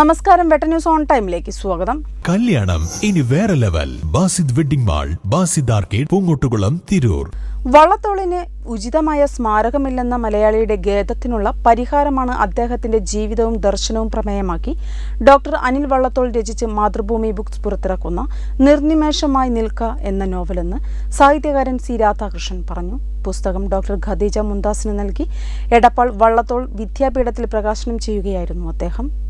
നമസ്കാരം വെട്ട news on ടൈമിലേക്ക് സ്വാഗതം. കല്യാണം ഇനി വേറെ level. Basid wedding mall Basid arcade Poongottukulam Tirur. വള്ളത്തോളിന് ഉചിതമായ സ്മാരകമില്ലെന്ന മലയാളിയുടെ ഖേദത്തിനുള്ള പരിഹാരമാണ് അദ്ദേഹത്തിന്റെ ജീവിതവും ദർശനവും പ്രമേയമാക്കി ഡോക്ടർ അനിൽ വള്ളത്തോൾ രചിച്ച് മാതൃഭൂമി ബുക്സ് പുറത്തിറക്കുന്ന നിർനിമേഷമായി നിൽക്ക എന്ന നോവലെന്ന് സാഹിത്യകാരൻ സി രാധാകൃഷ്ണൻ പറഞ്ഞു. പുസ്തകം ഡോക്ടർ ഖദീജ മുന്താസിന് നൽകി. എടപ്പാൾ വള്ളത്തോൾ വിദ്യാപീഠത്തിൽ പ്രകാശനം ചെയ്യുകയായിരുന്നു അദ്ദേഹം.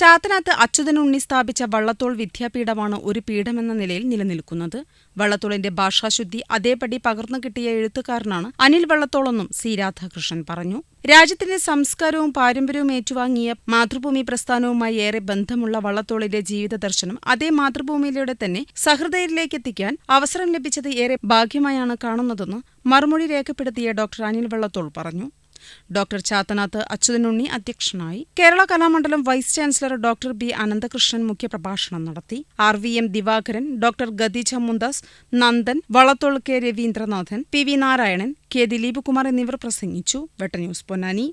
ചാത്തനാത്ത് അച്യുതനുണ്ണി സ്ഥാപിച്ച വള്ളത്തോൾ വിദ്യാപീഠമാണ് ഒരു പീഠമെന്ന നിലയിൽ നിലനിൽക്കുന്നത്. വള്ളത്തോളിന്റെ ഭാഷാശുദ്ധി അതേപടി പകർന്നു കിട്ടിയ എഴുത്തുകാരനാണ് അനിൽ വള്ളത്തോളെന്നും സി രാധാകൃഷ്ണൻ പറഞ്ഞു. രാജ്യത്തിന്റെ സംസ്കാരവും പാരമ്പര്യവും ഏറ്റുവാങ്ങിയ മാതൃഭൂമി പ്രസ്ഥാനവുമായി ഏറെ ബന്ധമുള്ള വള്ളത്തോളിന്റെ ജീവിത ദർശനം അതേ മാതൃഭൂമിയിലൂടെ തന്നെ സഹൃദയരിലേക്ക് എത്തിക്കാൻ അവസരം ലഭിച്ചത് ഏറെ ഭാഗ്യമായാണ് കാണുന്നതെന്ന് മറുമൊഴി രേഖപ്പെടുത്തിയ ഡോക്ടർ അനിൽ വള്ളത്തോൾ പറഞ്ഞു. ഡോക്ടർ ചാത്തനാത്ത് അച്യുതനുണ്ണി അധ്യക്ഷനായി Kerala Kalamandalam vice chancellor doctor B Ananthakrishnan മുഖ്യപ്രഭാഷണം നടത്തി. R V M Divakaran doctor Khadeeja Mumtaz Nandan Vallathol K Raveendranathan P V Narayanan K Dileep Kumar എന്നിവർ പ്രസംഗിച്ചു. വെട്ടന്യൂസ് പൊന്നാനി.